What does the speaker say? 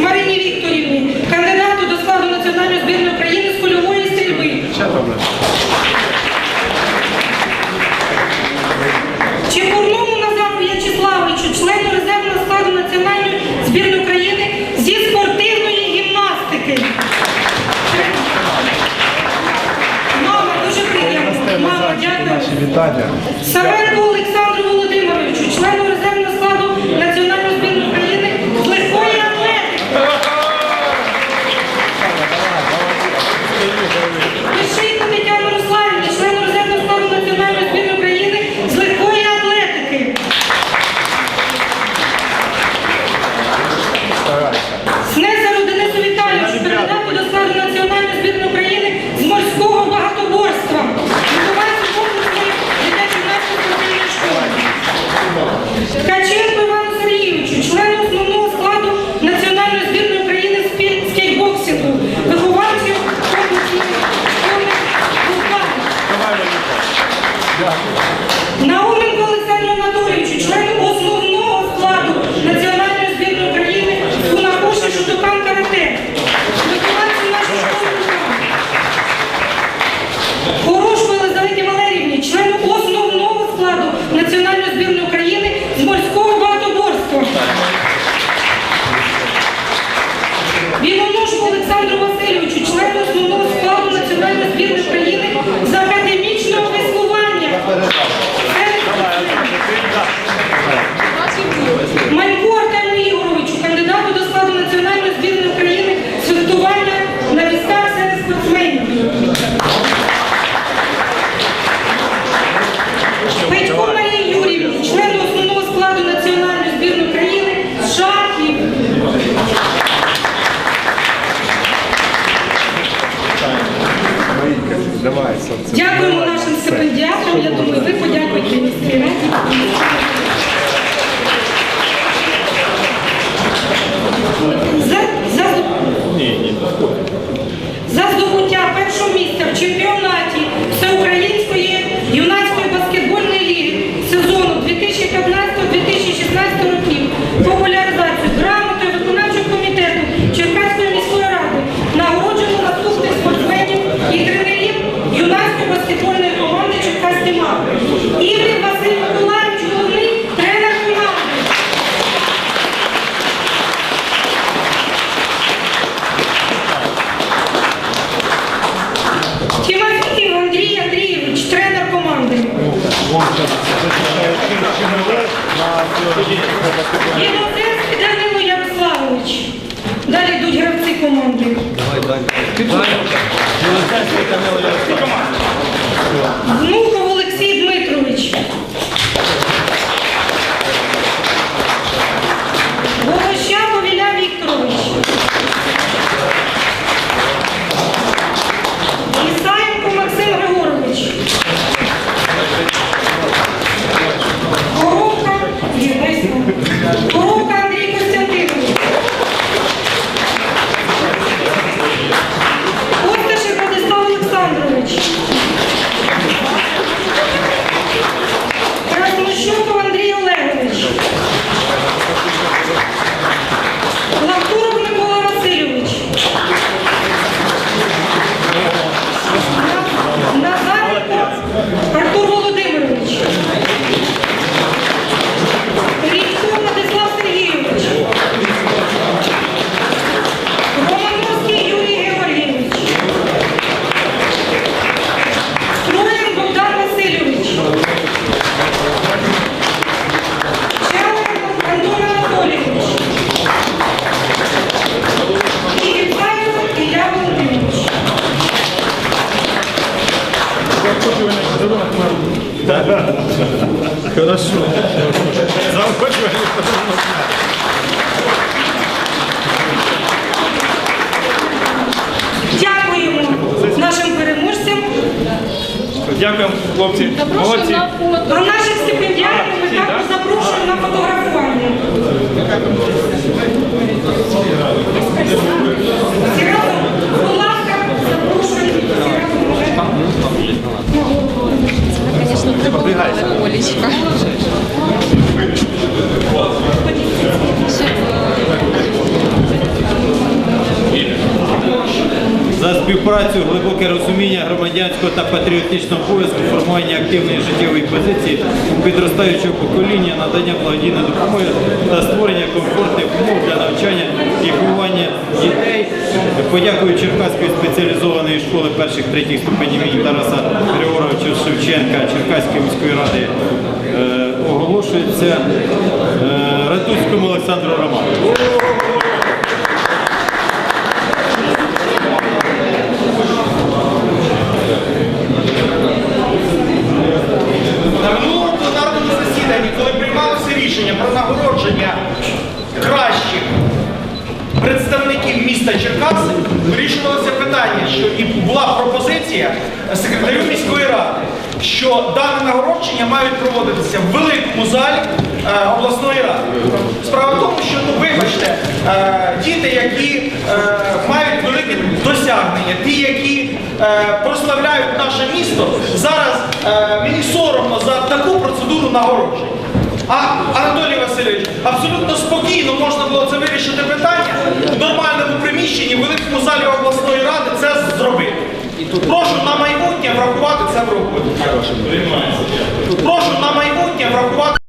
Марині Вікторівні, кандидату до складу національної збірної України з кульової стрільби. Чепурному Назару В'ячеславовичу, члену резервного складу національної збірної України зі спортивної гімнастики. Мама, дуже приємно. Мама, дякую. Савенко Науменко Олександр Анатолійович, член обласного Підтримка. Молодець, яка не Ну, Дякуємо, хлопці. Молодці. А наших стипендіатів ми також запрошуємо на фотографування. За співпрацю, глибоке розуміння громадянського та патріотичного обов'язку, формування активної життєвої позиції підростаючого покоління, надання благодійної допомоги та створення комфортних умов для навчання і виховання дітей. Подякую Черкаської спеціалізованої школи перших третіх ступенів імені Тараса Григоровича Шевченка Черкаської міської ради. Е, оголошується е, Олександру Романовичу. Що дане нагородження мають проводитися в великому залі е, обласної ради. Справа в тому, що ну вибачте, е, діти, які е, мають великі досягнення, ті, які прославляють наше місто, зараз мені соромно за таку процедуру нагородження. А Анатолій Васильович, абсолютно спокійно можна було це вирішити питання в нормальному приміщенні, в великому залі обласної ради це зробити. Прошу на майбутнє врахувати це в роботі. Прошу на майбутнє врахувати.